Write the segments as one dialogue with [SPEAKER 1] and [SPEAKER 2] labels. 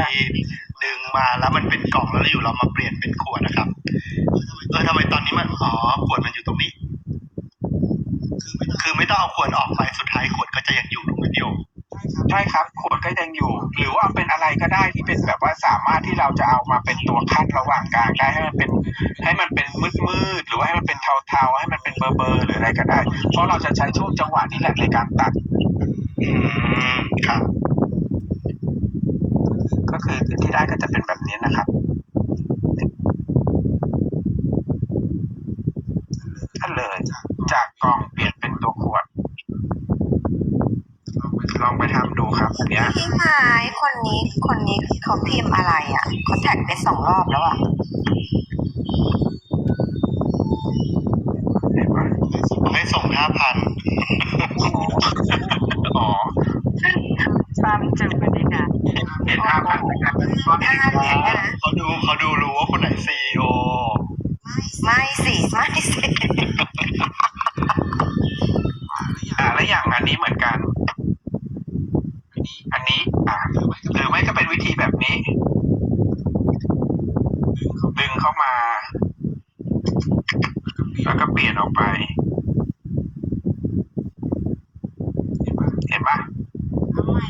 [SPEAKER 1] ที่ดึงมาแล้วมันเป็นกล่องแล้วอยู่เรามาเปลี่ยนเป็นขวดนะครับเออทำไมตอนนี้มันอ๋อขวดมันอยู่ตรงนี้ คือไม่ต้องเอาขวดออกไปสุดท้ายขวดก็จะยังอยู่ตรงนี้อยู่
[SPEAKER 2] ใช่ครับขวดก็ยังอยู่ หรือว่าเป็นอะไรก็ได้ที่เป็นแบบว่าสามารถที่เราจะเอามาเป็นตัวขั้นระหว่างกลางได้ให้มันเป็น ให้มันเป็นมืดมืดๆหรือว่าให้มันเป็นเทาๆให้มันเป็นเบอร์เบอร์หรืออะไรก็ได้ เพราะเราจะใช้ช่วงจังหวะนี้แหละในการตัด
[SPEAKER 1] อืมครับ
[SPEAKER 2] ก็คือที่ได้ก็จะเป็นแบบนี้นะครับ ก็เลยจากกล่องเปลี่ยนเป็นตัวขวด ลองไปทำดูครับอันเนี้ย
[SPEAKER 3] พี่ไม้คนนี้คนนี้เขาพิมพ์อะไรอะเขาแท็กไปสองรอบแล้วอะ
[SPEAKER 2] เห็นไหม
[SPEAKER 1] ให้ส่งห้าพัน
[SPEAKER 2] อ๋อ
[SPEAKER 3] ซ้ำจุดเลยค่ะ
[SPEAKER 2] เห็นนนะครับก็เห็น
[SPEAKER 3] ห้าเหรียญเนี่ยนะ
[SPEAKER 1] เขาดูเขาดูรู้ว่าคนไหนซีโอ
[SPEAKER 3] ไม่สิ ไม่สิ
[SPEAKER 2] อ่าและอย่างอันนี้เหมือนกัน อันนี้ อ่าหรือไม่ก็เป็นวิธีแบบนี้ ดึงเข้ามา แล้วก็เปลี่ยนออกไป เห็นปะ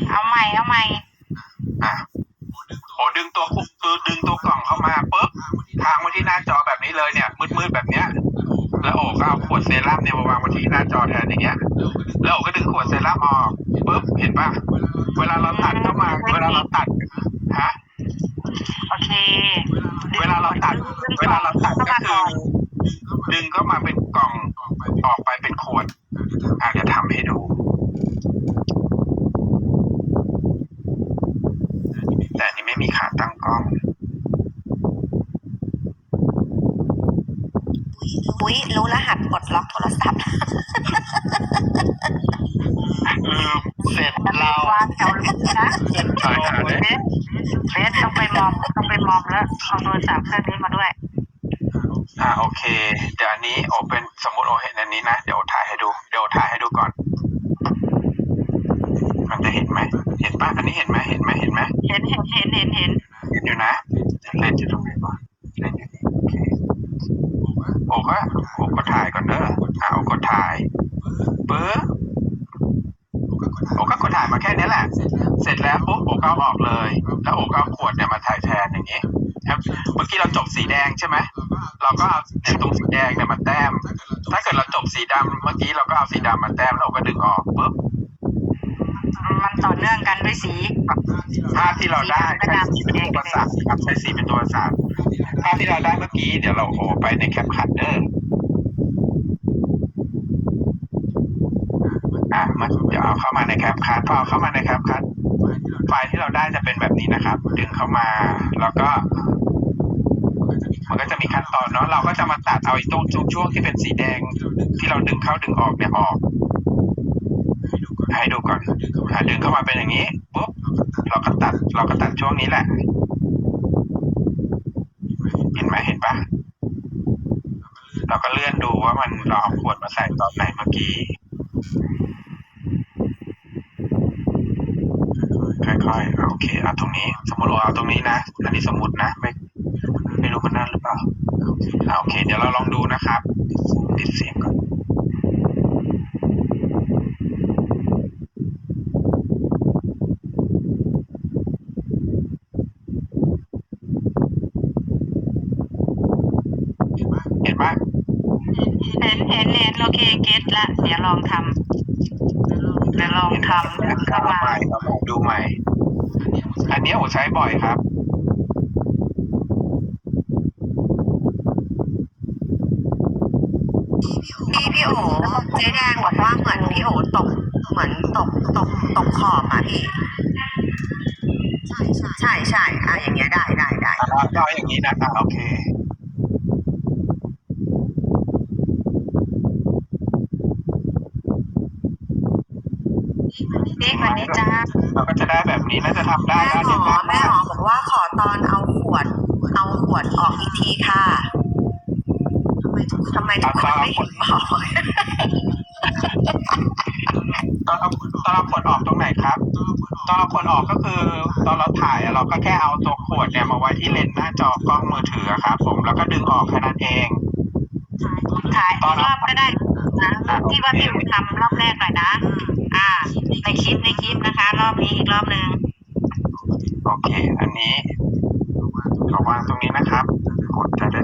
[SPEAKER 3] เอาใหม่เอาใหม่
[SPEAKER 2] อะโอ้ดึงตัวคุคือดึงตัวกล่องเข้ามาปุ๊บทางไว้ที่หน้าจอแบบนี้เลยเนี่ย มืดๆแบบเนี้ย แล้วโอ้ก็เอาขวดเซรั่มเนี่ยมาวางไว้ที่หน้าจอแทนอย่างเงี้ย แล้วโอ้ก็ดึงขวดเซรั่มออกปุ๊บเห็นปะเวลาเราตัดเข้ามา เวลาเราตัดฮะ
[SPEAKER 3] โอเค
[SPEAKER 2] เวลาเราตัด เวลาเราตัดก็คือ ดึงเข้ามาเป็นกล่องออกไปเป็นขวดอาจจะทำให้ดู แต่อันนี้ไม่มีขาตั้งกล้อง
[SPEAKER 3] อุ้ยรู้รหัสปลดล็อกโทรศัพท์
[SPEAKER 1] ลืมเสร็จเรา
[SPEAKER 3] วางแถวลึกนะ
[SPEAKER 2] ตายหาเลย
[SPEAKER 3] เบสต้องไปมอมต้องไปมอมแล้วเอาโทรศัพท์เครื่องนี้มาด้วย
[SPEAKER 2] อ่าโอเค เดี๋ยวอันนี้โอเป็นสมมติโอเห็นอันนี้นะ เดี๋ยวโอถ่ายให้ดู เดี๋ยวโอถ่ายให้ดูก่อน มันจะเห็นไหม เห็นปะอันนี้เห็นไหมเห็นไหมเห็นไหม
[SPEAKER 3] เห็นเห็นเห็นเห็นเห็น
[SPEAKER 2] เห็นอยู่นะเล่นอยู่ตรงไหนบ้างเล่นอยู่นี่โอเคโอก็โอก็ถ่ายก่อนเด้ออ่าโอก็ถ่ายปึ๊บโอก็กดถ่ายมาแค่นี้แหละ เสร็จแล้วปุ๊บโอก็เอาออกเลย แล้วโอก็เอาขวดเนี่ยมาถ่ายแทนอย่างนี้ ครับเมื่อกี้เราจบสีแดงใช่ไหมเราก็เอาเนี่ยตรงสีแดงเนี่ยมาแต้ม ถ้าเกิดเราจบสีดำเมื่อกี้เราก็เอาสีดำมาแต้มแล้วโอก็ดึงออกปุ๊บ
[SPEAKER 3] มันต่อเนื่องกันด้วยสี
[SPEAKER 2] ภาพที่เราได้ใช้สีเป็นตัวประสานครับใช้สีเป็นตัวประสานภาพที่เราได้เมื่อกี้เดี๋ยวเราโอไปในแคปคัตเตอร์อะ มันเดี๋ยวเอาเข้ามาในแคปคัทพอเอาเข้ามาในแคปคัทไฟล์ที่เราได้จะเป็นแบบนี้นะครับ ดึงเข้ามาแล้วก็ มันก็จะมีขั้นตอนเนาะเราก็จะมาตัดเอาไอ้ตรงช่วงที่เป็นสีแดง ที่เราดึงเข้าดึงออกเนี่ยออกให้ดูก่อนดึงเข้ามาเป็นอย่างนี้ปุ๊บเราก็ตัด เราก็ตัดช่วงนี้แหละ เห็นไหมเห็นปะเราก็เลื่อนดูว่ามันเราเอาขวดมาใส่ตอนไหนเมื่อกี้ ค่อยๆโอ เคเอาตรงนี้ สมมติว่าเอาตรงนี้นะ อันนี้สมมตินะ ไม่ไม่รู้มันนั่นหรือเปล่าอ่าโอเค เดี๋ยวเราลองดูนะครับ ปิดเสียงก่อนเห็นปะ
[SPEAKER 3] เห็นเห็นเห็นโอเคเก็ตละเดี๋ยวลองทำเดี๋ยวลองทำดึงเข้ามา
[SPEAKER 2] ใหม่เอาใหม่ดูใหม่ อันเนี้ยผมใช้บ่อยครับ
[SPEAKER 3] พี่พี่โอเจ๊แดงบอกว่าเหมือนพี่โอตก เหมือนตกตกตกขอบอะพี่ ใช่ใช่อะอย่างเงี้ยได้ได้ได้
[SPEAKER 2] อะเราเอาอย่างนี้นะอะโอเค
[SPEAKER 3] เด็กวันนี้จ้า
[SPEAKER 2] เราก็จะได้แบบนี้น่าจะทำได้
[SPEAKER 3] แม่
[SPEAKER 2] นะ
[SPEAKER 3] หมอแม่หมอบอกว่าขอตอนเอาขวด เอาขวดออกอีกทีค่ะทำไมทุกคนไม่เห็นหมอ
[SPEAKER 2] ตอนเอาตอนเอาขวดออกตรงไหนครับ ตอนเรากดออกก็คือ ตอนเราถ่ายอะเราก็แค่เอาตัวขวดเนี่ยมาไว้ที่เลนส์หน้าจอกล้องมือถืออะครับผมแล้วก็ดึงออกแค่นั้นเอง
[SPEAKER 3] ถ่ายอีกรอบก็ได้นะที่ว่าพี่ทำรอบแรกหน่อยนะ อ่า ในคลิปในคลิปนะคะ รอบนี้อีกรอบหนึ่ง
[SPEAKER 2] โอเค อันนี้เราวางตรงนี้นะครับกดจะได้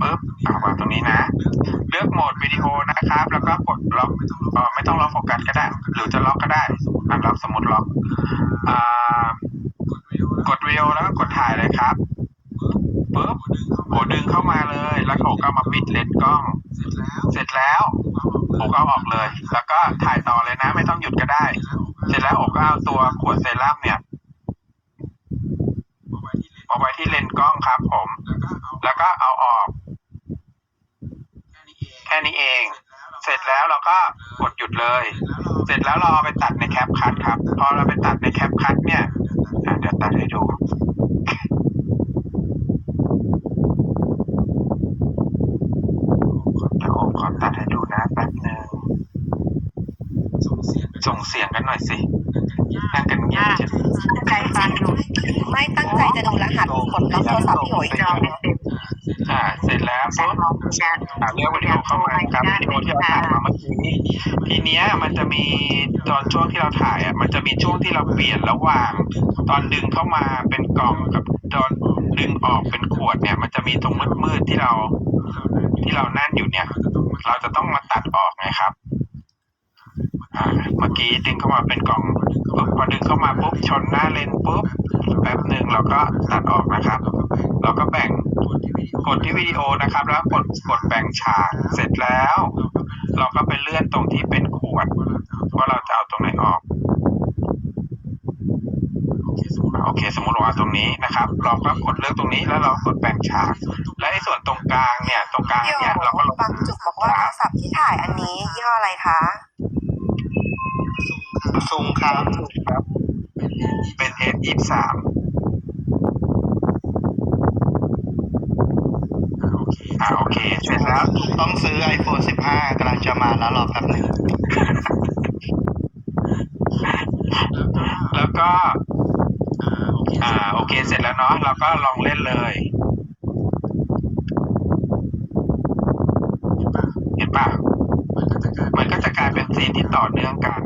[SPEAKER 2] ปึ๊บอ่าวางตรงนี้นะ เลือกโหมดวิดีโอนะครับ แล้วก็กดล็อกเออไม่ต้องล็อกโฟกัสก็ได้ หรือจะล็อกก็ได้อะล็อกสมมติล็อกอ่ากดวิดีโอแล้วก็กดถ่ายเลยครับปึ๊บ โหดึงเข้ามาเลย แล้วโหก็มาปิดเลนส์กล้อง เสร็จแล้วโหก็เอาออกเลย แล้วก็ถ่ายต่อเลยนะ ไม่ต้องหยุดก็ได้ เสร็จแล้วโอก็เอาตัวขวดเซรั่มเนี่ยมาไว้ที่เลนส์กล้องครับผม แล้วก็เอาออก แค่นี้เอง เสร็จแล้วเราก็กดหยุดเลย เสร็จแล้วเราเอาไปตัดในแคปคัทครับ พอเราไปตัดในแคปคัทเนี่ยอะเดี๋ยวตัดให้ดู เดี๋ยว ผมขอตัดให้ดูนะแป๊บหนึ่งส่งเสียงกันหน่อยสินั่งกันเงียบ
[SPEAKER 3] อ่า
[SPEAKER 2] เจ็บ
[SPEAKER 3] ใจฟังอยู่
[SPEAKER 4] ไม่ตั้งใจจะดูรหัสกดล็อกโทรศัพท์พี่โอ๋ย
[SPEAKER 3] จอไม่เต็ม
[SPEAKER 2] อ่าเสร็จแล้ว
[SPEAKER 3] แช
[SPEAKER 2] ปุ๊
[SPEAKER 3] ท
[SPEAKER 2] บ
[SPEAKER 3] ลองแชท
[SPEAKER 2] อ่าเลือกวิดีโอเข้ามาครับวิดีโอที่เราถ่ายมาเมื่อกี้ทีเนี้ยมันจะมีตอนช่วงที่เราถ่ายอะมันจะมีช่วงที่เราเปลี่ยนระหว่าง ตอนดึงเข้ามาเป็นกล่องกับตอนดึงออกเป็นขวดเนี่ย มันจะมีตรงมืดๆที่เรา ที่เรานั่นอยู่เนี่ย เราจะต้องมาตัดออกไงครับเมื่อกี้ดึงเข้ามาเป็นกล่องปุ๊บพอดึงเข้ามาปุ๊บชนหน้าเลนปุ๊บแป๊บหนึ่งเราก็ตัดออกนะครับ เราก็แบ่งกดที่วิดีโอนะครับ แล้วกดกดแบ่งฉากเสร็จแล้ว เราก็ไปเลื่อนตรงที่เป็นขวดว่าเราจะเอาตรงไหนออก อ่าโอเคสมมติเราเอาตรงนี้นะครับ เราก็กดเลือกตรงนี้แล้วเรากดแบ่งฉาก และไอ้ส่วนตรงกลางเนี่ย ตรงกลาง
[SPEAKER 4] พี่โอ๋
[SPEAKER 2] เนี่ยเราก็ลง
[SPEAKER 4] บางจุดบอกว่าโทรศัพท์ที่ถ่ายอันนี้ยี่ห้ออะไรคะ
[SPEAKER 1] ซุงครับ
[SPEAKER 2] ครับ เป็น S ยี่สามอ่าโอเคเสร็จแล้ว
[SPEAKER 1] ต้องซื้อ iPhone 15กำลังจะมาแล้วรอแป๊บหนึง
[SPEAKER 2] แล้วก็อ่าโอ เคเสร็จแล้วเนาะเราก็ลองเล่นเลยเห็นป่ะมันก็จะกลายเป็นซีนที่ต่อเนื่องกัน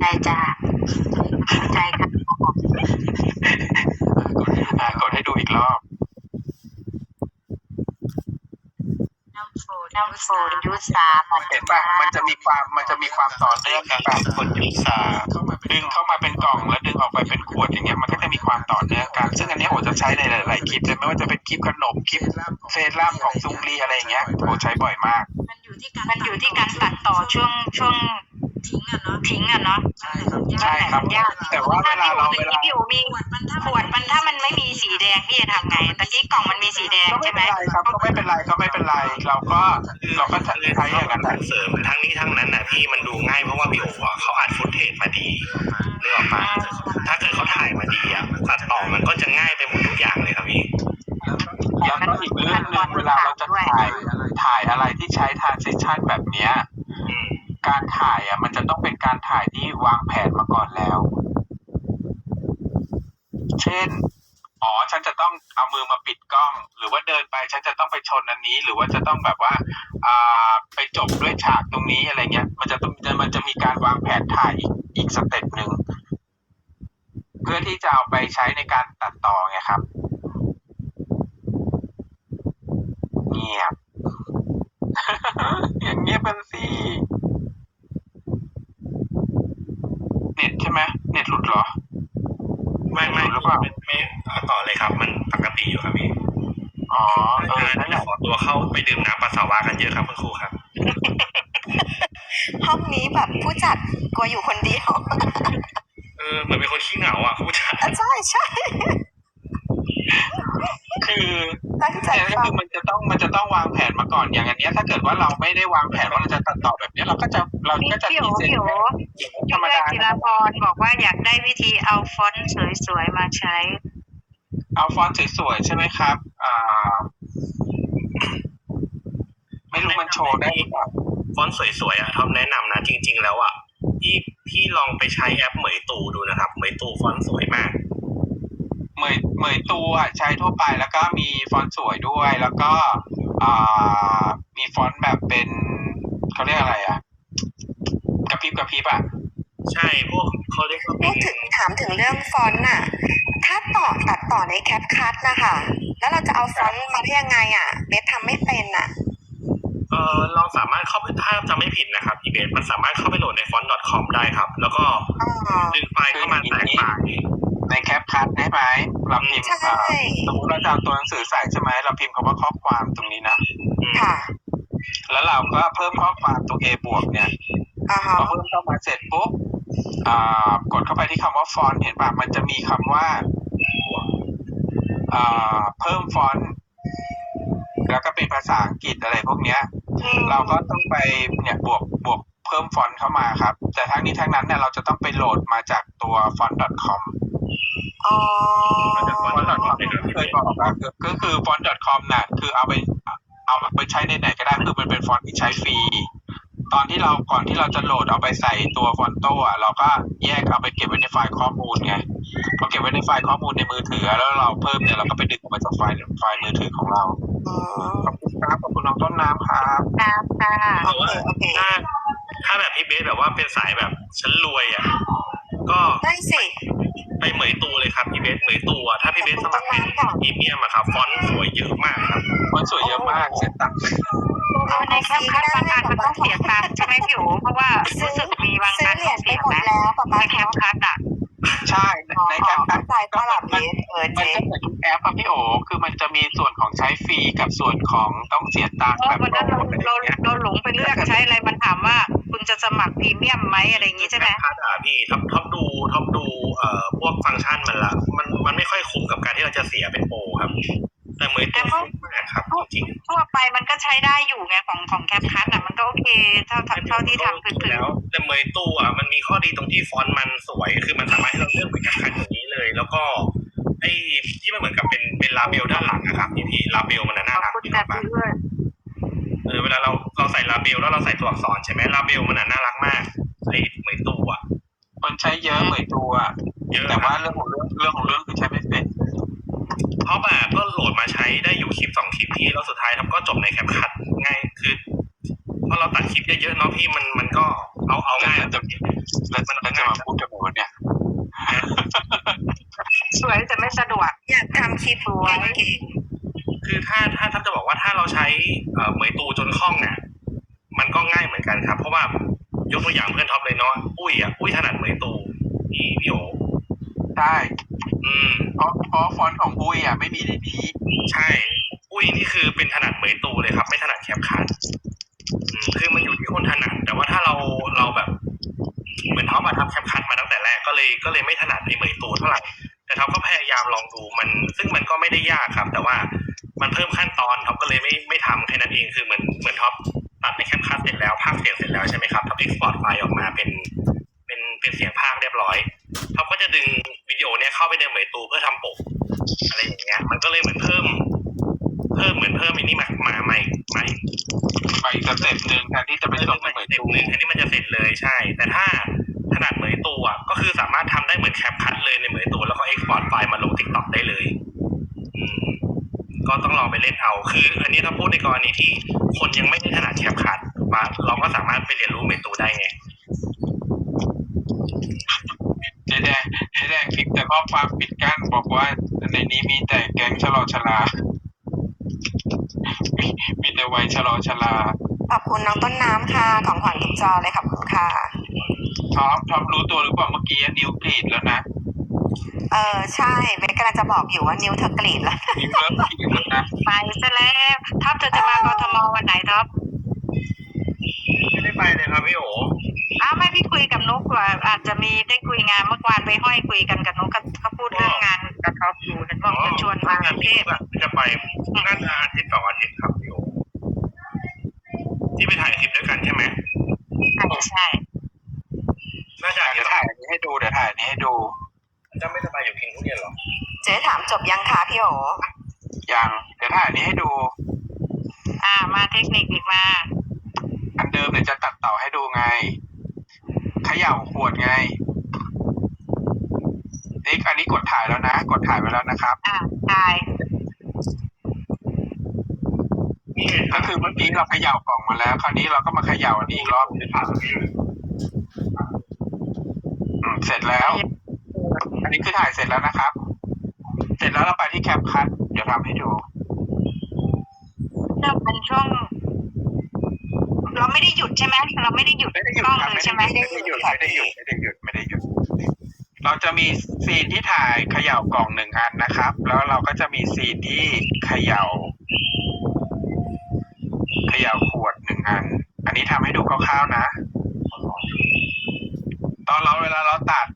[SPEAKER 3] ได้จ้าใจกัน
[SPEAKER 2] อ่ากดให้ดูอีกรอบ
[SPEAKER 3] น้ำโฟน้ำโฟยูสาม
[SPEAKER 2] เห็นป่ะมันจะมีความมันจะมีความต่อเนื่องกันป่ะ
[SPEAKER 1] กดยุสา
[SPEAKER 2] ดึงเข้ามาเป็นกล่องแล้วดึงออกไปเป็นขวดอย่างเงี้ยมันก็จะมีความต่อเนื่องกัน ซึ่งอันเนี้ยโอจะใช้ในหลาย ๆ คลิปเลยไม่ว่าจะเป็นคลิปขนมคลิปเซรั่มของซุงลีอะไรอย่างเงี้ยโอใช้บ่อยมาก
[SPEAKER 3] มันอยู่ที่การมันอยู่ที่การตัดต่อช่วงช่วง ทิ้งอะเนาะทิ้งอะเนาะ
[SPEAKER 2] ใช่ครับ
[SPEAKER 3] ยาก
[SPEAKER 2] แต่ว่าเวลาเราเวลา
[SPEAKER 3] พี่อูมีขวดมันถ้ามันไม่มีสีแดงพี่จะทำไงตะกี้กล่องมันมีสีแดง
[SPEAKER 2] ก็ไม่
[SPEAKER 3] ใช่ไห
[SPEAKER 2] เป็
[SPEAKER 3] ม
[SPEAKER 2] นไรครับก็ไม่เป็นไรก็ไม่เป็นไรเราก็เราก็จะใช้อย่างนั้นแหละ
[SPEAKER 1] เสริมทั้งนี้ทั้งนั้นน่ะพี่มันดูง่ายเพราะว่าพี่โอ๋อะเขาอัดฟุตเทจมาดีเรื่องมาถ้าเกิดเขาถ่ายมาดีอะตัดต่อมันก็จะง่ายไปหมดทุกอย่างเลยครับพี่
[SPEAKER 2] แล้วก็อีกเรื่องหนึ่งเวลาเราจะถ่ายถ่ายอะไรที่ใช้ทรานซิชันแบบเนี้ย
[SPEAKER 1] อืม
[SPEAKER 2] การถ่ายอะมันจะต้องเป็นการถ่ายที่วางแผนมาก่อนแล้ว เช่น อ๋อ ฉันจะต้องเอามือมาปิดกล้อง หรือว่าเดินไป ฉันจะต้องไปชนอันนี้ หรือว่าจะต้องแบบว่า อ่า ไปจบด้วยฉากตรงนี้อะไรเงี้ย มันจะต้องมันจะมีการวางแผนถ่ายอีกอีกสเต็ปหนึ่งเพื่อที่จะเอาไปใช้ในการตัดต่อไงครับ เงียบ อย่างเงียบกันสิเน็ตใช่ไหมเน็ตหลุดเหรอ
[SPEAKER 1] ไม่ไม่
[SPEAKER 2] ห รือเปล่า
[SPEAKER 1] ไม่ไม่เอาต่อเลยครับ มันปกติอยู่ครับพี่
[SPEAKER 2] อ๋อเอ
[SPEAKER 1] เอ
[SPEAKER 2] อ
[SPEAKER 1] อ
[SPEAKER 2] นั่
[SPEAKER 1] นั่
[SPEAKER 2] น
[SPEAKER 1] น
[SPEAKER 2] แหละ
[SPEAKER 1] ขอตัวเข้าไปดื่มน้ำปัสสาวะกันเยอะครับคุณครูครับ
[SPEAKER 4] ห้องนี้แบบผู้จัดกลัวอยู่คนเดียว
[SPEAKER 1] เออเหมือนเป็นคนขี้เหงาอะผู้ชาย
[SPEAKER 4] ใช่ใช่
[SPEAKER 2] คือ
[SPEAKER 4] ตั้งใจ
[SPEAKER 2] เนี่ยก็
[SPEAKER 4] ฟั
[SPEAKER 2] คื
[SPEAKER 4] ง
[SPEAKER 2] อมันจะต้องมันจะต้องวางแผนมาก่อนอย่างอันเนี้ยถ้าเกิดว่าเราไม่ได้วางแผนว่าเราจะตัดต่อแบบเนี้ยเราก็จะเรา
[SPEAKER 3] พี่
[SPEAKER 2] ก็จะ
[SPEAKER 3] พี่โอ
[SPEAKER 2] พรีเซน
[SPEAKER 3] พี่โอ
[SPEAKER 2] ต์ธร
[SPEAKER 3] พี่
[SPEAKER 2] รม
[SPEAKER 3] เพื่อน
[SPEAKER 2] ดา
[SPEAKER 3] จิรพรบอกว่าอยากได้วิธีเอาฟอนต์สวยๆมาใช้
[SPEAKER 2] เอาฟอนต์สวยๆใช่ไหมครับอ่าไม่รู้มันโชว์ได้หรือเปล่า
[SPEAKER 1] ฟอนต์สวยๆอะท็อปแนะนำนะจริง ๆ แล้วอะพี่พี่ลองไปใช้แอปเหมยตูดูนะครับเหมยตูฟอนต์สวยมาก
[SPEAKER 2] เหมยเหมยตัวใช้ทั่วไปแล้วก็มีฟอนต์สวยด้วย แล้วก็อ่ามีฟอนต์แบบเป็นเขาเรียกอะไรอะกระพริบกระพริบอะ
[SPEAKER 1] ใช่พวกเขาเรียกว่า
[SPEAKER 4] พู
[SPEAKER 1] เป็
[SPEAKER 4] ด
[SPEAKER 1] น
[SPEAKER 4] ถึงถามถึงเรื่องฟอนต์น่ะ ถ้าต่อตัดต่อในแคปคัทนะคะ แล้วเราจะเอาฟอนต์มาได้ยังไงอะ เบสทำไม่เป็นอะ
[SPEAKER 1] เออเราสามารถเข้าไปถ้าจำไม่ผิดนะครับอีเบสมันสามารถเข้าไปโหลดใน font.com ได้ครับ แล้วก็
[SPEAKER 4] อ๋อ
[SPEAKER 1] ดึงไฟล์เข้ามาแตกต่าง
[SPEAKER 2] ในแคปคัทได้ไหมเราพิมพ์
[SPEAKER 4] ใช่
[SPEAKER 2] อ่าสมมติเราจะเอาตัวหนังสือใส่ใช่ไหมเราพิมพ์คำว่าข้อความตรงนี้นะ
[SPEAKER 1] อืม
[SPEAKER 4] ค่ะ
[SPEAKER 2] แล้วเราก็เพิ่มข้อความตัว A บวกเนี่ย
[SPEAKER 4] อ่า
[SPEAKER 2] พ
[SPEAKER 4] ฮะ
[SPEAKER 2] อเพิ่มเข้ามาเสร็จปุ๊บอ่ากดเข้าไปที่คำว่าฟอนต์เห็นป่ะมันจะมีคำว่าอ่าเพิ่มฟอนต์แล้วก็เป็นภาษาอังกฤษอะไรพวกเนี้ยเราก็ต้องไปเนี่ยบวกบวกเพิ่มฟอนต์เข้ามาครับ แต่ทั้งนี้ทั้งนั้นเนี่ยเราจะต้องไปโหลดมาจากตัว font.com
[SPEAKER 4] อ๋อ
[SPEAKER 2] font.com ที่เคยบอกอะคือก็คือ font.com น่ะ คือเอาไปเอาไปใช้ในไหนก็ได้คือมันเป็นฟอนต์ที่ใช้ฟรี ตอนที่เราก่อนที่เราจะโหลดเอาไปใส่ตัวฟอนโต้อะเราก็แยกเอาไปเก็บไว้ในไฟล์ข้อมูลไงพอเก็บไว้ในไฟล์ข้อมูลในมือถือ แล้วเราเพิ่มเนี่ยเราก็ไปดึงออกมาจากไฟล์ไฟล์มือถือของเรา
[SPEAKER 4] อืม
[SPEAKER 2] ขอบคุณครับขอบคุณน้องต้นน้ำครับ
[SPEAKER 3] ครับค่ะ
[SPEAKER 1] เพราะว่า
[SPEAKER 4] โอเค
[SPEAKER 1] ถ้าถ้าแบบพี่เบสแบบว่าเป็นสายแบบฉันรวยอะก็
[SPEAKER 4] ได้สิ
[SPEAKER 1] ไปเหมยตูเลยครับพี่เบสเหมยตูอะถ้าพี่เบสสมัครเป็น
[SPEAKER 4] ค่ะ
[SPEAKER 1] พรีเมียมอะครับฟอนต์สวยเยอะมากครับ
[SPEAKER 2] มันสวยเยอะมากเสร็จตังค์
[SPEAKER 3] คือในแคปคัทบางอันมันต้องเสียตังค์ใช่ไหมพี่โอเพราะว่ารู้สึกมีบาง
[SPEAKER 4] ซื้
[SPEAKER 3] อั
[SPEAKER 4] อนเหรี
[SPEAKER 3] ต้
[SPEAKER 4] ย
[SPEAKER 3] อ
[SPEAKER 4] ญ
[SPEAKER 3] ง
[SPEAKER 4] ไป
[SPEAKER 3] เสีย
[SPEAKER 4] หมด
[SPEAKER 3] นะ
[SPEAKER 4] แล้วป๊าป๊า
[SPEAKER 3] ในแคปคัทอะ
[SPEAKER 2] ใช่ในแคปคัท
[SPEAKER 4] ใจก็หลับเบสเออ
[SPEAKER 2] มัน
[SPEAKER 4] เจ๊
[SPEAKER 2] จะเหมือนทุกแอปอะพี่โอคือมันจะมีส่วนของใช้ฟรีกับส่วนของต้องเสียตังค์
[SPEAKER 3] เพราะ
[SPEAKER 2] แบบ
[SPEAKER 3] วันนั้นเรา
[SPEAKER 2] อะไรอ
[SPEAKER 3] เรา
[SPEAKER 2] ย่างเงี้ย
[SPEAKER 3] เราหลงไปเลือกใช้อะไรมันถามว่า คุณจะสมัครพรีเมียมไหมอะไรอย่างงี้ใช่ไหม
[SPEAKER 1] แคปคัทอะพี่ท็อปท็อปดูท็อปดูเอ่อพวกฟังก์ชันมันละมันมันไม่ค่อยคุ้มกับการที่เราจะเสียเป็นโปรครับ แต่เหมยตูคุ้มมากครับจริง
[SPEAKER 3] ทั่วไปมันก็ใช้ได้อยู่ไงของของแคปคัทอะมันก็โอเคเท่า
[SPEAKER 1] ๆ
[SPEAKER 3] เท่าเท่าที่ทำคือคือ
[SPEAKER 1] แล้วแต่เหมยตูอะมันมีข้อดีตรงที่ฟอนต์มันสวยคือมันสามารถให้เราเลือกเป็นแคปคัทอย่างนี้เลย แล้วก็ไอ้ที่มันเหมือนกับเป็นเป็นลาเบลด้านหลังนะครับพี่พี่ลาเบลมันน่ะ
[SPEAKER 3] ข
[SPEAKER 1] น่า
[SPEAKER 3] อบ
[SPEAKER 1] รัก
[SPEAKER 3] คุณ
[SPEAKER 1] ดี
[SPEAKER 3] แบบ
[SPEAKER 1] มาก
[SPEAKER 3] นี้ด้วย
[SPEAKER 1] เออเวลาเราเราใส่ลาเบลแล้วเราใส่ตัวอักษรใช่ไหมลาเบลมันน่ะน่ารักมากไอ้เหมยตูอะ
[SPEAKER 2] คนใช้เยอะเหมือนตัว
[SPEAKER 1] เยอะ
[SPEAKER 2] แต่ว่าเรื่องของเรื่องเรื่องของเรื่องคือใช้ไม่เป็น
[SPEAKER 1] ท็อปอะก็โหลดมาใช้ได้อยู่คลิปสองคลิปพี่แล้วสุดท้ายท็อปก็จบในแคปคัทง่ายคือพอเราตัดคลิปเยอะๆเนาะพี่มันมันก็เอาเอาง่าย
[SPEAKER 2] แล้วจะแล้วแล้วจะมาพูดกับผมเนี่ย
[SPEAKER 3] สวยแต่ไม่สะดวก
[SPEAKER 4] อยากทำคลิปเก๋
[SPEAKER 1] คือถ้าถ้าท็อปจะบอกว่าถ้าเราใช้เอ่อเหมยตูจนคล่องเนี่ยมันก็ง่ายเหมือนกันครับ เพราะว่ายกตัวอย่างเพื่อนท็อปเลยเนาะอุ้ยอะอุ้ยถนัดเหมยตูพี่พี่โอ
[SPEAKER 2] ใช่
[SPEAKER 1] อืม
[SPEAKER 2] เพราะเพราะฟอนต์ของอุ้ยอะไม่มีในนี้
[SPEAKER 1] ใช่ อุ้ยนี่คือเป็นถนัดเหมยตูเลยครับ ไม่ถนัดแคปคัทอืมคือมันอยู่ที่คนถนัด แต่ว่าถ้าเราเราแบบ เหมือนท็อปอะทำแคปคัทมาตั้งแต่แรกก็เลยก็เลยไม่ถนัดไอ้เหมยตูเท่าไหร่แต่ท็อปก็พยายามลองดูมัน ซึ่งมันก็ไม่ได้ยากครับ แต่ว่า มันเพิ่มขั้นตอนท็อปก็เลยไม่ไม่ทำแค่นั้นเองคือเหมือนเหมือนท็อปตัดในแคปคัทเสร็จแล้วภาคเสียงเสร็จแล้วใช่ไหมครับท็อปเอ็กซ์พอร์ตไฟล์ออกมาเป็นเป็นเป็นเสียงภาคเรียบร้อยท็อปก็จะดึงวิดีโอเนี้ยเข้าไปในเหมยตูเพื่อทำปกอะไรอย่างเงี้ย มันก็เลยเหมือนเพิ่ม เพิ่มเหมือนเพิ่มอันนี้มามาใหม่ใหม่
[SPEAKER 2] ไปอีกสเต็ปหนึ่งแทนที่จะไป
[SPEAKER 1] เพิ่
[SPEAKER 2] จ
[SPEAKER 1] ม
[SPEAKER 2] บใน
[SPEAKER 1] มา
[SPEAKER 2] เหมือน
[SPEAKER 1] เต็ป
[SPEAKER 2] ตู
[SPEAKER 1] หนึ่งอันนี้มันจะเสร็จเลยใช่ แต่ถ้าถนัดเหมยตูอะก็คือสามารถทำได้เหมือนแคปคัทเลยในเหมยตูแล้วก็เอ็กซ์พอร์ตไฟล์มาลงทิกตอกได้เลยอืม ก็ต้องลองไปเล่นเอา คือ อันนี้ถ้าพูดในกรณีที่คนยังไม่ได้ถนัดแคปคัทว่าเราก็สามารถไปเรียนรู้เหมยตูได้ไง
[SPEAKER 2] เจ๊แดงเจ๊แดงพิมพ์แต่ข้อความปิดกั้นบอกว่าในนี้มีแต่แก๊งชะลอชลา มีมีแต่วัยชะลอชลา
[SPEAKER 4] ขอบคุณน้องต้นน้ำค่ะ ของขวัญทุกจอเลยขอบคุณค่ะ
[SPEAKER 2] ท็อปท็อปรู้ตัวหรือเปล่าเมื่อกี้นิ้วกรีดแล้วนะ
[SPEAKER 4] เออใช่เบสกำลังจะบอกอยู่ว่านิ้วเธอกรีดแล้ว
[SPEAKER 2] นิ้วเริ่มกรีดแล้วนะ
[SPEAKER 3] ไปซะแล้วท็อปจะจะมากทมวันไหนท็อป
[SPEAKER 1] ไม่ได้ไปเลยครับพี่โอ
[SPEAKER 3] อ้าวไม่พี่คุยกับนุกว่าอาจจะมีได้คุยงานเมื่อวานไปห้อยคุยกันกับนุกก็ก็พูดเรื่องงานกับท็อปอยู่เห็นบอกจะชวนมากรุงเทพ
[SPEAKER 1] จะไปน่าจะอาทิตย์สองอาทิตย์ครับพี่โอที่ไปถ่ายคลิปด้วยกันใช่ไหม
[SPEAKER 3] อาจจะใช่
[SPEAKER 1] น่าจะอาทิ
[SPEAKER 2] เดี๋
[SPEAKER 1] ต
[SPEAKER 2] ยว
[SPEAKER 1] ย์สอง
[SPEAKER 2] ถ่ายอันนี้ให้ดูเดี๋ยวถ่ายอันนี้ให้ดู
[SPEAKER 1] จะไม่สบายอยู่กินทุเรียนเหรอ
[SPEAKER 4] เจ๊ถามจบยังคะพี่โอ
[SPEAKER 2] ยังเดี๋ยวถ่ายอันนี้ให้ดู
[SPEAKER 3] อ่า มาเทคนิคอีกมา
[SPEAKER 2] อันเดิมเนี่ยจะตัดต่อให้ดูไงเขย่าขวดไงนี่อันนี้กดถ่ายแล้วนะ กดถ่ายไว้แล้วนะครับ
[SPEAKER 3] อ่าถ่าย
[SPEAKER 2] ก็คือเมื่อกี้เราเขย่ากล่องมาแล้ว คราวนี้เราก็มาเขย่าอันนี้อีกรอบหนึ่งอืมเสร็จแล้ว อันนี้คือถ่ายเสร็จแล้วนะครับ เสร็จแล้วเราไปที่แคปคัทเดี๋ยวทำให้ดู
[SPEAKER 3] เริ่มเป็นช่วงเราไม่ได้หยุดใช่ไหมเราไม่ได้หยุด
[SPEAKER 2] ไม่ได้หยุด
[SPEAKER 3] กล้อง
[SPEAKER 2] ครับ
[SPEAKER 3] เลย
[SPEAKER 2] ไม่
[SPEAKER 3] ใช่ไหม
[SPEAKER 2] ได้หยุดไม่ได้หยุดไม่ได้หยุดไม่ได้หยุดไม่ได้หยุด เราจะมีซีนที่ถ่ายเขย่ากล่องหนึ่งอันนะครับ แล้วเราก็จะมีซีนที่เขย่าเขย่าขวดหนึ่งอัน อันนี้ทำให้ดูคร่าวๆนะ ตอนเราเวลาเราตัด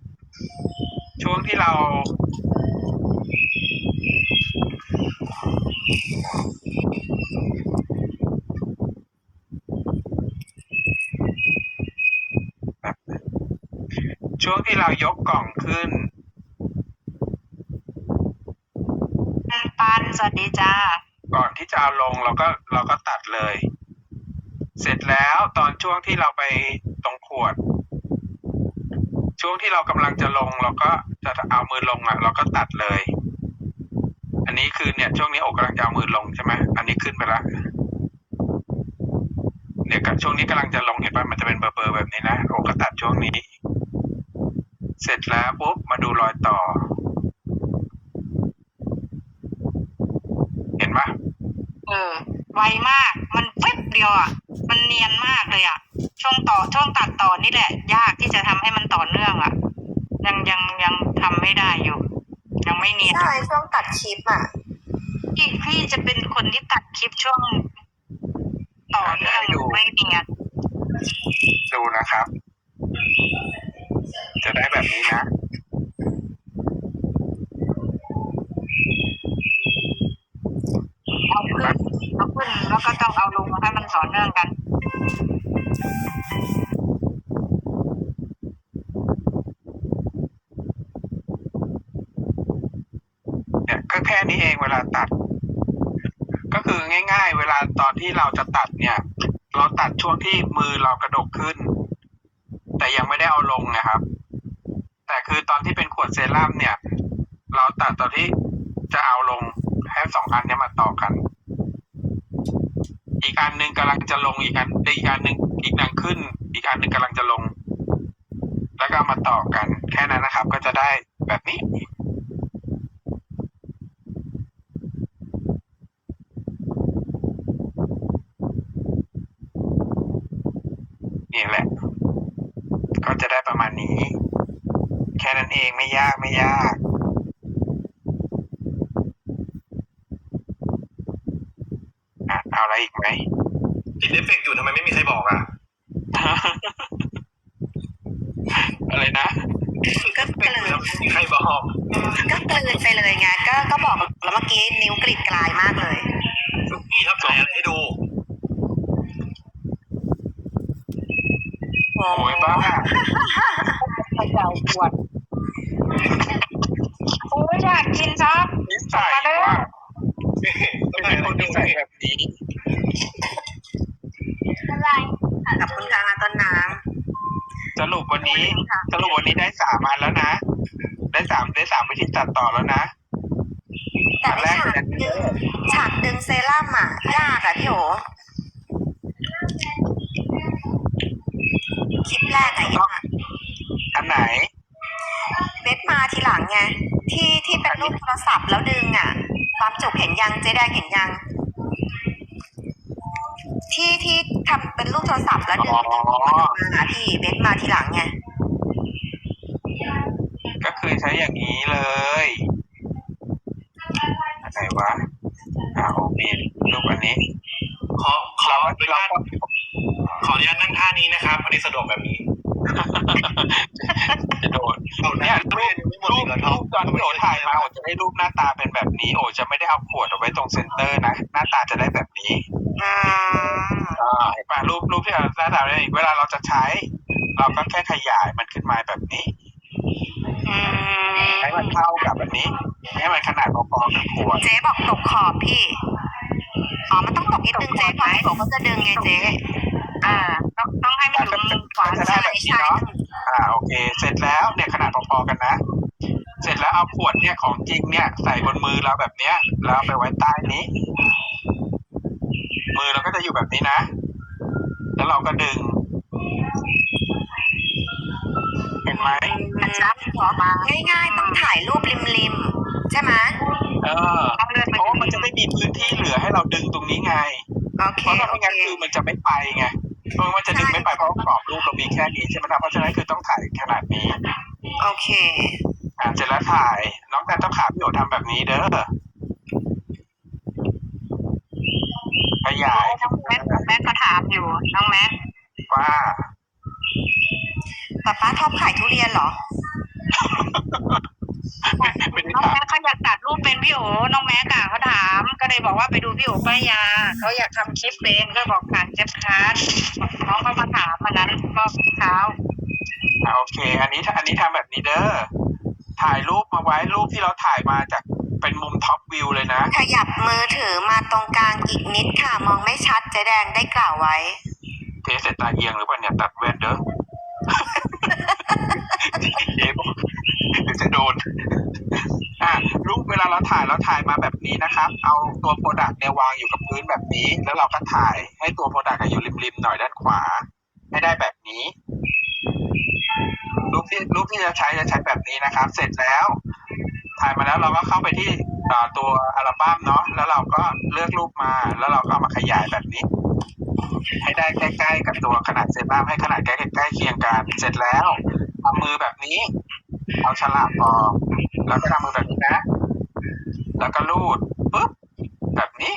[SPEAKER 2] ช่วงที่เราช่วงที่เรายกกล่องขึ้น
[SPEAKER 3] ปันสวัสดีจ้า
[SPEAKER 2] ก่อนที่จะเอาลงเราก็เราก็ตัดเลย เสร็จแล้วตอนช่วงที่เราไปตรงขวด ช่วงที่เรากำลังจะลงเราก็จะเอามือลงอะ เราก็ตัดเลย อันนี้คือเนี่ย ช่วงนี้อกกำลังจะเอามือลงใช่ไหมอันนี้ขึ้นไปละเนี่ยกับช่วงนี้กำลังจะลงเห็นป่ะมันจะเป็นเบอร์เบอร์แบบนี้นะอกก็ตัดช่วงนี้ เสร็จแล้วปุ๊บมาดูรอยต่อ เห็นปะ
[SPEAKER 3] เออไวมาก มันแป๊บเดียวอะ มันเนียนมากเลยอะ ช่วงต่อช่วงตัดต่อนี่แหละ ยากที่จะทำให้มันต่อเนื่องอะ ยังยังยังทำไม่ได้อยู่ ยังไม่เนียน
[SPEAKER 4] ใช่ช่วงตัดคลิปอะ
[SPEAKER 3] พี่พี่จะเป็นคนที่ตัดคลิปช่วงต่อเนื่องไม่เนียน
[SPEAKER 2] ดูนะครับ จะได้แบบนี้นะ
[SPEAKER 3] เอาขึ้นเอาขึ้นแล้วก็ต้องเอาลงให้มันต่อเนื่องกัน
[SPEAKER 2] เนี่ยก็แค่นี้เองเวลาตัด ก็คือง่าย ๆ เวลาตอนที่เราจะตัดเนี่ย เราตัดช่วงที่มือเรากระดกขึ้น แต่ยังไม่ได้เอาลงนะครับ แต่คือตอนที่เป็นขวดเซรั่มเนี่ย เราตัดตอนที่จะเอาลงให้สองอันเนี้มาต่อกัน อีกอันหนึ่งกำลังจะลงอีกอันอีกอันหนึ่ง อีกอันขึ้น อีกอันหนึ่งกำลังจะลง แล้วก็มาต่อกัน แค่นั้นนะครับ ก็จะได้แบบนี้นี่แหละ ก็จะได้ประมาณนี้ แค่นั้นเองไม่ยากไม่ยากอะเอาอะไรอีกไหม
[SPEAKER 1] ติดเอฟเฟกต์อยู่ทำไมไม่มีใครบอกอะ
[SPEAKER 2] อะไรนะ
[SPEAKER 4] ก็กลืน
[SPEAKER 1] แล้วไม่มีใครบอก
[SPEAKER 4] ก็กลืนไปเลยไงก็ก็บอกแล้วเมื่อกี้นิ้วกรีดกลายมากเลย
[SPEAKER 1] พี่ครับถ่ายอะไรให้ดู
[SPEAKER 2] โอ้ยบ้า
[SPEAKER 3] ขยาวขวดโอ้ยอยากกินซับ
[SPEAKER 2] นิสัยว่า
[SPEAKER 1] ต้อง
[SPEAKER 2] เป็
[SPEAKER 1] ถ่าย
[SPEAKER 2] น
[SPEAKER 1] อะไร
[SPEAKER 2] คน
[SPEAKER 1] ให้
[SPEAKER 2] นิ
[SPEAKER 1] ดู
[SPEAKER 2] สัยแบบนี้
[SPEAKER 3] อะไร
[SPEAKER 4] ขอบคุณค่ะต้นน้
[SPEAKER 2] สรุปวันนี้สรุปวันนี้ได้สามอันแล้วนะ ได้สามได้สามวิธีตัดต่อแล้วนะำ
[SPEAKER 4] แต่
[SPEAKER 2] อันแร
[SPEAKER 4] ไอ้
[SPEAKER 2] ก
[SPEAKER 4] ฉาก
[SPEAKER 2] เป็นอันนี้
[SPEAKER 4] ดึงฉากดึงเซรั่มอะยากอะพี่โอคลิปแรกอะยาก
[SPEAKER 2] อันไหน
[SPEAKER 4] เบสมาทีหลังไงที่ที่เป็นรูปโทรศัพท์แล้วดึงอะความจุกเห็นยังเจ๊แดงเห็นยัง ที่ที่ทำเป็นรูปโทรศัพท์แล้วดึง
[SPEAKER 2] อ๋อ
[SPEAKER 4] ดึงออกมาหาพี่เบสมาทีหลังไง
[SPEAKER 2] ก็คือใช้อย่างนี้เลยอะไรวะอ่าโอเครูปอันนี้
[SPEAKER 1] ขอขอ
[SPEAKER 2] เรา
[SPEAKER 1] อนุ
[SPEAKER 2] เรา
[SPEAKER 1] ญาต
[SPEAKER 2] ก็
[SPEAKER 1] ขออนุญาตนั่งท่านี้นะครับพอดีสะดวกแบบนี้
[SPEAKER 2] จะโดน
[SPEAKER 1] เอา
[SPEAKER 2] เนี่
[SPEAKER 1] เนี่ยย
[SPEAKER 2] รูปรูปรูปตอนที่โอถ่ายมาโอจะได้รูปหน้าตาเป็นแบบนี้ โอจะไม่ได้เอาขวดเอาไว้ตรงเซนเตอร์นะ หน้าตาจะได้แบบนี้
[SPEAKER 4] อืม
[SPEAKER 2] อ่าเห็น ป่ะรูปรูปที่เราหน้าตาได้เวลาเราจะใช้ เราก็แค่ขยายมันขึ้นมาแบบนี้
[SPEAKER 4] อืม
[SPEAKER 2] ให้มันเท่ากับอันนี้ ให้มันขนาดพอๆกับขวด
[SPEAKER 4] เจ๊บอกตกขอบพี่
[SPEAKER 3] อ
[SPEAKER 4] อ๋อมันต้องตกนิดนึงเจ๊เพราะพี่โอเขาจะดึงไงเจ๊
[SPEAKER 3] อ่าต้องต้องให้มันอยู่มุมขวา
[SPEAKER 2] จะได้แบบนี้เนาะอ่าโอเค เสร็จแล้วเนี่ยขนาดพอๆกันนะ เสร็จแล้วเอาขวดเนี่ยของจริงเนี่ย ใส่บนมือเราแบบเนี้ยแล้วเอาไปไว้ใต้นี้ มือเราก็จะอยู่แบบนี้นะ แล้วเราก็ดึง เห็นไหม
[SPEAKER 3] มันซับออกมา
[SPEAKER 4] ง่ายๆ ต้องถ่ายรูปริมๆ ใช่ไหม
[SPEAKER 2] เออ
[SPEAKER 3] ต้องเลื่อน
[SPEAKER 2] เพ
[SPEAKER 3] ไป
[SPEAKER 2] ราะว่ามันจะไม่มีพื้นที่เหลือให้เราดึงตรงนี้ไง
[SPEAKER 4] โอเค
[SPEAKER 2] เพราะถ้า
[SPEAKER 4] โอ
[SPEAKER 2] ไม่
[SPEAKER 4] เค
[SPEAKER 2] งั้นคือมันจะไม่ไปไงเออมันจะดึงไม่ไปเพราะว่ากรอบรูปเรามีแค่นี้ใช่ไหมครับเพราะฉะนั้นคือต้องถ่ายขนาดนี้
[SPEAKER 4] โอเค
[SPEAKER 2] อ่าเสร็จแล้วถ่าย น้องแตนต้องขาพี่โอทำแบบนี้เด้อ ขยาย
[SPEAKER 3] น้องแม็กแม็กก็ถามอยู่ น้องแม็ก
[SPEAKER 2] ว่า
[SPEAKER 4] ป๊าป๊าชอบขายทุเรียนเหรอ
[SPEAKER 3] น้องแม็กเขาอยากตัดรูปเป็นพี่โอน้องแม็กอะเขาถาม ก็เลยบอกว่าไปดูพี่โอป้ายาเขาอยากทำคลิปเป็นก็บอกผ่านแจ็คคาร์ดน้องเขามาถามวันนั้นก็เช้า
[SPEAKER 2] อ่าโอเค อันนี้อันนี้ทำแบบนี้เด้อถ่ายรูปมาไว้รูปที่เราถ่ายมาจาก เป็นมุมท็อปวิวเลยนะ
[SPEAKER 4] ขยับมือถือมาตรงกลางอีกนิดค่ะ มองไม่ชัดเจ๊แดงได้กล่าวไว้
[SPEAKER 2] เทสเสร็จตาเอียงหรือเปล่าเนี่ยตัดแว่นเด้อเจ๊บอกเดี๋ยวจะโดน อะรูปเวลาเราถ่ายเราถ่ายมาแบบนี้นะครับ เอาตัวโปรดักต์เนี่ยวางอยู่กับพื้นแบบนี้ แล้วเราก็ถ่ายให้ตัวโปรดักต์อยู่ริมๆหน่อยด้านขวา ให้ได้แบบนี้รูปที่รูปที่จะใช้จะใช้แบบนี้นะครับ เสร็จแล้ว ถ่ายมาแล้วเราก็เข้าไปที่อ่าตัวอัลบั้มเนาะแล้วเราก็เลือกรูปมา แล้วเราก็เอามาขยายแบบนี้ ให้ได้ใกล้ๆกับตัวขนาดเซรั่มให้ขนาดใกล้ใกล้เคียงกันเสร็จแล้วทำมือแบบนี้ เอาฉลากออกแล้วก็ทำมือแบบนี้นะ แล้วก็รูดปุ๊บแบบนี้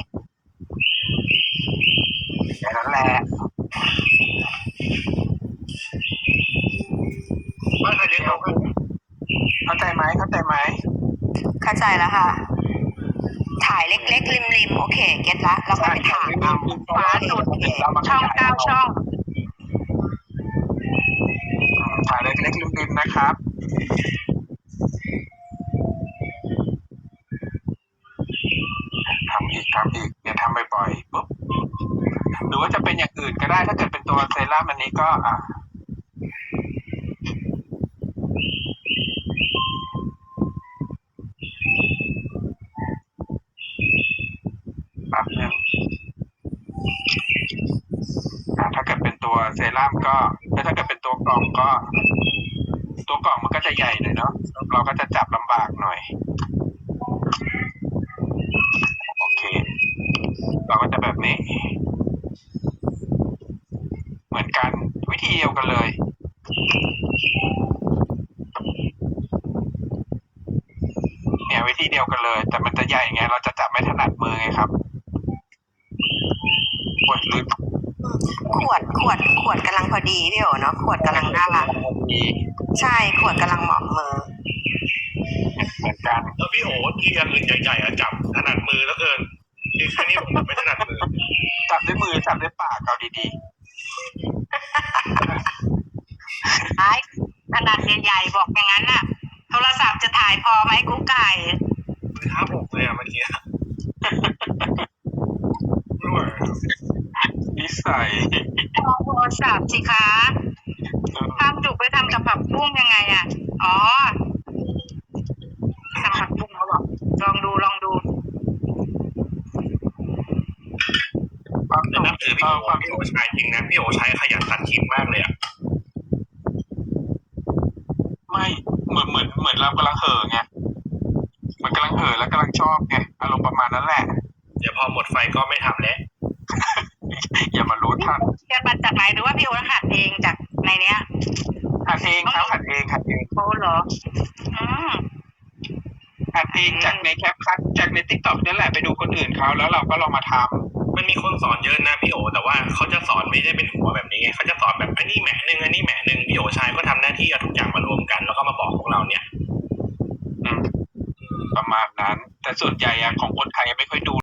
[SPEAKER 2] แค่นั้นแหละ
[SPEAKER 1] ว่าใครเลี้ยงเราก็
[SPEAKER 2] เข้าใจไหมเข้าใจไหม
[SPEAKER 4] เข้าใจแล้วค่ะ ถ่ายเล็กๆ ริมๆ โอเค เก็ตละ แล้วก็ไปถ่ายเอา
[SPEAKER 3] ขวาสุด
[SPEAKER 2] เรามาข
[SPEAKER 3] ช่อง
[SPEAKER 2] ยาย
[SPEAKER 3] เก้าช่อง
[SPEAKER 2] ถ่ายเล็กๆริมๆนะครับทำอีกทำอีกเนี่ยทำบ่อยๆปุ๊บหรือว่าจะเป็นอย่างอื่นก็ได้ถ้าเกิดเป็นตัวเซรั่มอันนี้ก็อะแป๊บนึงอะถ้าเกิดเป็นตัวเซ รั่มก็แล้วถ้าเกิดเป็นตัวกล่องก็ ตัวกล่องมันก็จะใหญ่หน่อยเนาะเราก็จะจับลำบากหน่อย โอเค เราก็จะแบบนี้ เหมือนกันวิธีเดียวกันเลยเนี่ยวิธีเดียวกันเลย แต่มันจะใหญ่ไง เราจะจับไม่ถนัดมือไงครับกดลืม
[SPEAKER 4] ขวดขวดขวดกำลังพอดีพี่โอเนาะขวดกำลังน่ารัก
[SPEAKER 2] ดี
[SPEAKER 4] ใช่ขวดกำลังเหมาะมือ
[SPEAKER 2] เหมือนกัน
[SPEAKER 1] เออพี่โอที่อันอื่นใหญ่ๆอะจับถนัดมือแล้วเกินที่แค่นี้ผมจับไม่ถนัดมือ
[SPEAKER 2] จับด้วยมือจับด้วยปากเอาดี
[SPEAKER 3] ท้ายขนาดใหญ่ๆบอกอย่างนั้นน่ะ โทรศัพท์จะถ่ายพอไหมกุ๊กไก่
[SPEAKER 1] ท้าผมเลยอะเมื่อกี้ ไม่ไหว
[SPEAKER 2] ๆนิสัย
[SPEAKER 3] ลองโทรศัพท์สิคะทำจุกไปทำกับผักบุ้งยังไงอะ อ๋อทำผักบุ้งเขาบอกลองดูลองดู
[SPEAKER 2] ความ
[SPEAKER 1] แต่
[SPEAKER 2] สุข
[SPEAKER 1] นับถือ
[SPEAKER 2] เอ
[SPEAKER 1] พี่
[SPEAKER 2] อ
[SPEAKER 1] โอ
[SPEAKER 2] ความ
[SPEAKER 1] พี่โอใช้จริงนะพี่โอใช้ขยันตัดคลิปมากเลยอะ
[SPEAKER 2] ไม่เหมือนเหมือนเหมือนเรากำลังเห่อไงเหมือนกำลังเห่อแล้วกำลังชอบไงอารมณ์ประมาณนั้นแหละ
[SPEAKER 1] เดี๋ยวพอหมดไฟก็ไม่ทำแล้ว
[SPEAKER 2] อย่ามารู้ทัน
[SPEAKER 3] เรียนมาจากไหนหรือว่าพี่โอหัดเองจากในเนี้ย
[SPEAKER 2] หัดเองครับหัดเองหัดเอง
[SPEAKER 3] โอ้เหรอ อืม
[SPEAKER 2] หัดเองจากในแคปคัทจาก ในทิกตอกนั่นแหละไปดูคนอื่นเขาแล้วเราก็ลองมาทำ
[SPEAKER 1] มันมีคนสอนเยอะนะพี่โอ แต่ว่าเขาจะสอนไม่ได้เป็นหัวแบบนี้ไงเขาจะสอนแบบอันนี้แหมหนึ่งอันนี้แหมหนึ่งพี่โอชายก็ทำหน้าที่เอาทุกอย่างมารวมกัน แล้วก็มาบอกพวกเราเนี่ย
[SPEAKER 2] อืมประมาณนั้น แต่ส่วนใหญ่อะของคนไทยยังไม่ค่อยดู